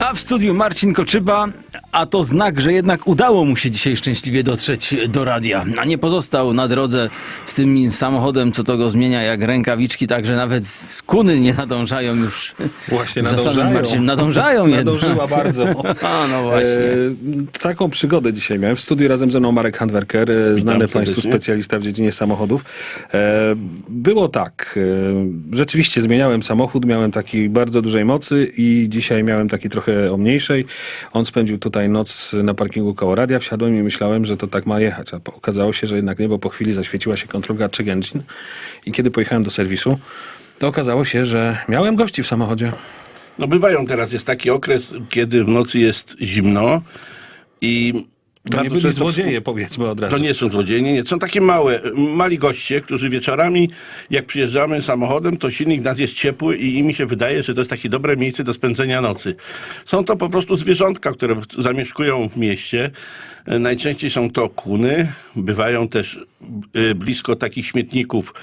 A w studiu Marcin Koczyba, a to znak, że jednak udało mu się dzisiaj szczęśliwie dotrzeć do radia, a nie pozostał na drodze z tym samochodem, co to go zmienia jak rękawiczki, tak że nawet skuny nie nadążają już. Właśnie za samym nadążają. Marcinem. Nadążają jednak. Nadążyła bardzo. A, no właśnie. E, taką przygodę dzisiaj miałem. W studiu razem ze mną Marek Handwerker, e, znany Państwu specjalista w dziedzinie samochodów. E, było tak. E, rzeczywiście zmieniałem samochód, miałem taki bardzo dużej mocy i dzisiaj miałem taki trochę o mniejszej. On spędził tutaj noc na parkingu koło radia. Wsiadłem i myślałem, że to tak ma jechać. A okazało się, że jednak nie, bo po chwili zaświeciła się kontrolka check engine i kiedy pojechałem do serwisu, to okazało się, że miałem gości w samochodzie. No bywają teraz, jest taki okres, kiedy w nocy jest zimno i... To nie bardzo byli często- złodzieje, powiedzmy od razu. To nie są złodzieje, nie, nie. Są takie małe, mali goście, którzy wieczorami, jak przyjeżdżamy samochodem, to silnik nas jest ciepły i im się wydaje, że to jest takie dobre miejsce do spędzenia nocy. Są to po prostu zwierzątka, które zamieszkują w mieście. Najczęściej są to kuny, bywają też e, blisko takich śmietników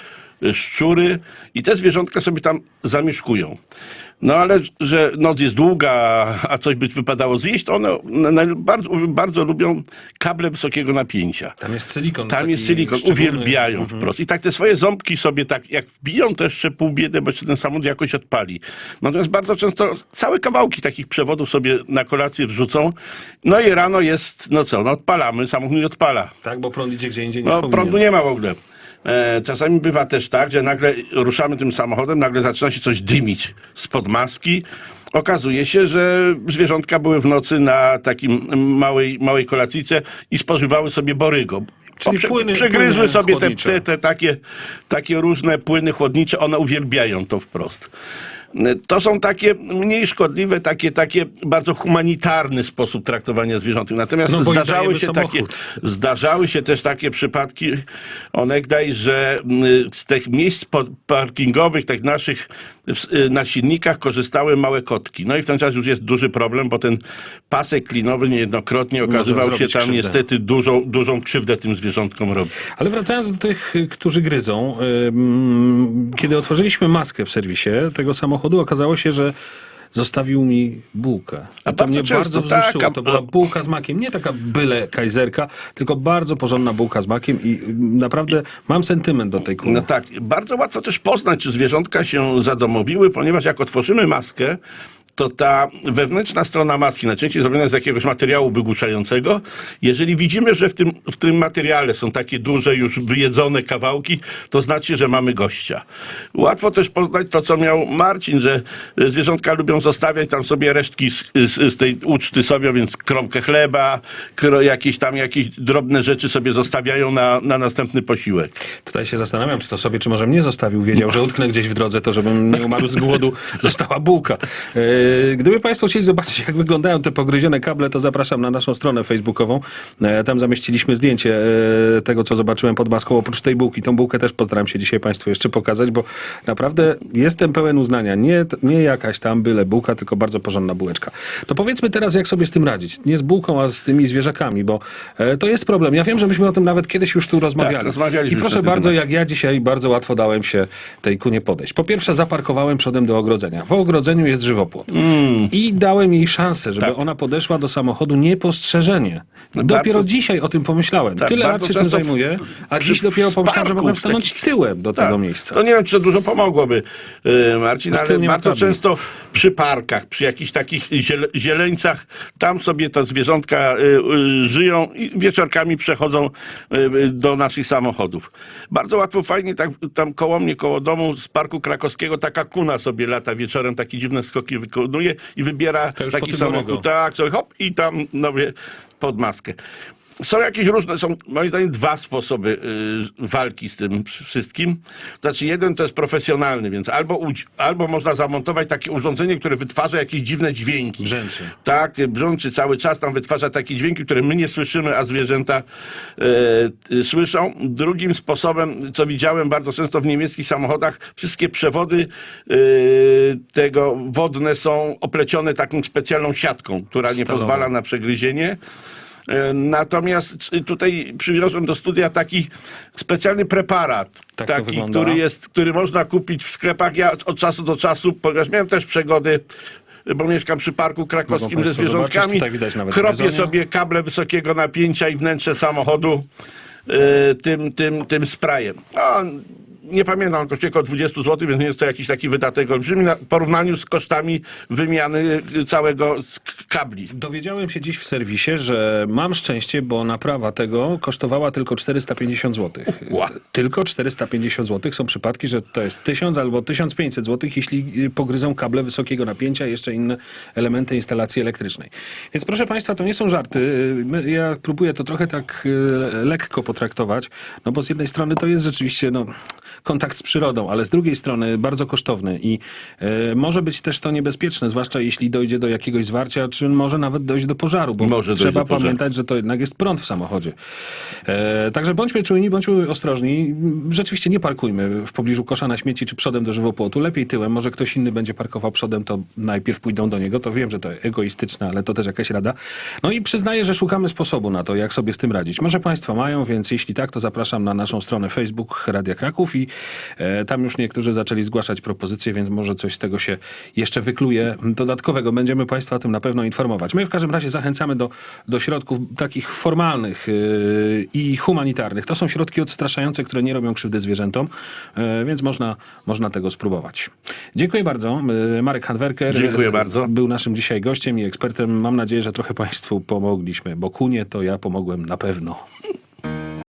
szczury i te zwierzątka sobie tam zamieszkują. No ale, że noc jest długa, a coś by wypadało zjeść, to one bardzo, bardzo lubią kable wysokiego napięcia. Tam jest silikon. Tam jest silikon, uwielbiają wprost. I tak te swoje ząbki sobie tak, jak wbiją, to jeszcze pół biedy, bo się ten samochód jakoś odpali. Natomiast bardzo często całe kawałki takich przewodów sobie na kolację wrzucą. No i rano jest, no co, no odpalamy, samochód nie odpala. Tak, bo prąd idzie gdzie indziej niż No powinien. prądu nie ma w ogóle. E, czasami bywa też tak, że nagle ruszamy tym samochodem, nagle zaczyna się coś dymić spod maski. Okazuje się, że zwierzątka były w nocy na takim małej, małej kolacyjce i spożywały sobie borygo. Czyli płyny- przegryzły płyny sobie te, te, te takie, takie różne płyny chłodnicze, one uwielbiają to wprost. To są takie mniej szkodliwe, takie, takie bardzo humanitarny sposób traktowania zwierzątek. Natomiast No zdarzały się takie. Zdarzały się też takie przypadki, onegdaj, że mm, z tych miejsc parkingowych, tych naszych na silnikach korzystały małe kotki. No i w ten czas już jest duży problem, bo ten pasek klinowy niejednokrotnie okazywał się tam krzywdę. niestety dużą, dużą krzywdę tym zwierzątkom robi. Ale wracając do tych, y, którzy gryzą. Kiedy otworzyliśmy maskę w serwisie tego samochodu, okazało się, że zostawił mi bułkę. A to mnie często bardzo wzruszyło. tak, a- To była bułka z makiem. Nie taka byle kajzerka, tylko bardzo porządna bułka z makiem i y, naprawdę mam sentyment do tej kury. No tak, bardzo łatwo też poznać, czy zwierzątka się zadomowiły, ponieważ jak otworzymy maskę, to ta wewnętrzna strona maski, najczęściej zrobiona z jakiegoś materiału wygłuszającego, jeżeli widzimy, że w tym, w tym materiale są takie duże, już wyjedzone kawałki, to znaczy, że mamy gościa. Łatwo też poznać to, co miał Marcin, że e, zwierzątka lubią zostawiać tam sobie resztki z, z, z tej uczty sobie, więc kromkę chleba, kro, jakieś tam jakieś drobne rzeczy sobie zostawiają na, na następny posiłek. Tutaj się zastanawiam, czy to sobie, czy może mnie zostawił. Wiedział, że utknę gdzieś w drodze, to żebym nie umarł z głodu. Została bułka. E, Gdyby Państwo chcieli zobaczyć, jak wyglądają te pogryzione kable, to zapraszam na naszą stronę facebookową. E, Tam zamieściliśmy zdjęcie e, tego, co zobaczyłem pod maską. Oprócz tej bułki, tą bułkę też postaram się dzisiaj Państwu jeszcze pokazać, bo naprawdę jestem pełen uznania. Nie, nie jakaś tam byle bułka, tylko bardzo porządna bułeczka. To powiedzmy teraz, jak sobie z tym radzić. Nie z bułką, a z tymi zwierzakami, bo e, to jest problem. Ja wiem, że myśmy o tym nawet kiedyś już tu rozmawiali. rozmawialiśmy I proszę bardzo, jak ja dzisiaj bardzo łatwo dałem się tej kunie podejść. Po pierwsze, zaparkowałem przodem do ogrodzenia. W ogrodzeniu jest żywopłot. I dałem jej szansę, żeby Mm. Tak. ona podeszła do samochodu niepostrzeżenie. No Dopiero bardzo- dzisiaj o tym pomyślałem. Tak, Tyle lat się tym zajmuję, a dziś dopiero pomyślałem, że mogłem stanąć takich- tyłem do Tak. tego miejsca. To nie wiem, czy to dużo pomogłoby, yy, Marcin, Z ale bardzo często przy parkach, przy jakichś takich ziele, zieleńcach, tam sobie te zwierzątka y, y, żyją i wieczorkami przechodzą y, y, do naszych samochodów. Bardzo łatwo, fajnie, tak tam koło mnie, koło domu z Parku Krakowskiego, taka kuna sobie lata wieczorem, takie dziwne skoki wykonuje i wybiera taki samochód. Tak, sobie hop i tam no, pod maskę. Są jakieś różne, są moim zdaniem dwa sposoby y, walki z tym wszystkim. Znaczy jeden to jest profesjonalny, więc albo, albo można zamontować takie urządzenie, które wytwarza jakieś dziwne dźwięki. Brzęczy. Tak, brzączy cały czas tam wytwarza takie dźwięki, które my nie słyszymy, a zwierzęta e, słyszą. Drugim sposobem, co widziałem bardzo często w niemieckich samochodach, wszystkie przewody y, tego wodne są oplecione taką specjalną siatką, która nie Stalową. pozwala na przegryzienie. E, Natomiast tutaj przywiozłem do studia taki specjalny preparat, Tak taki, który jest, który można kupić w sklepach. Ja od czasu do czasu, ponieważ miałem też przegody bo mieszkam przy parku krakowskim ze zwierzątkami. Kropię sobie kable wysokiego napięcia i wnętrze samochodu y, tym, tym, tym sprayem. A, nie pamiętam, kosztuje około 20 zł, więc nie jest to jakiś taki wydatek olbrzymi w porównaniu z kosztami wymiany y, całego kabli. Dowiedziałem się dziś w serwisie, że mam szczęście, bo naprawa tego kosztowała tylko 450 zł. Ła. Tylko 450 zł. Są przypadki, że to jest 1000 albo 1500 zł, jeśli y, pogryzą kable wysokiego napięcia i jeszcze inne elementy instalacji elektrycznej. Więc proszę Państwa, to nie są żarty. Y, Ja próbuję to trochę tak lekko potraktować, no bo z jednej strony to jest rzeczywiście no, kontakt z przyrodą, ale z drugiej strony bardzo kosztowny i e, może być też to niebezpieczne, zwłaszcza jeśli dojdzie do jakiegoś zwarcia, czy może nawet dojść do pożaru, bo Może trzeba pamiętać, że to jednak jest prąd w samochodzie. E, także bądźmy czujni, bądźmy ostrożni. Rzeczywiście nie parkujmy w pobliżu kosza na śmieci czy przodem do żywopłotu, lepiej tyłem. Może ktoś inny będzie parkował przodem, to najpierw pójdą do niego. To wiem, że to egoistyczne, ale to też jakaś rada. No i przyznaję, że szukamy sposobu na to, jak sobie z tym radzić. Może Państwo mają, więc jeśli tak, to zapraszam na naszą stronę Facebook Radia Kraków i e, tam już niektórzy zaczęli zgłaszać propozycje, więc może coś z tego się jeszcze wykluje dodatkowego. Będziemy Państwa o tym na pewno informować. My w każdym razie zachęcamy do, do środków takich formalnych yy, i humanitarnych. To są środki odstraszające, które nie robią krzywdy zwierzętom, yy, więc można, można tego spróbować. Dziękuję bardzo. Marek Handwerker Dziękuję bardzo. był naszym dzisiaj gościem i ekspertem. Mam nadzieję, że trochę Państwu pomogliśmy, bo kunie to ja pomogłem na pewno.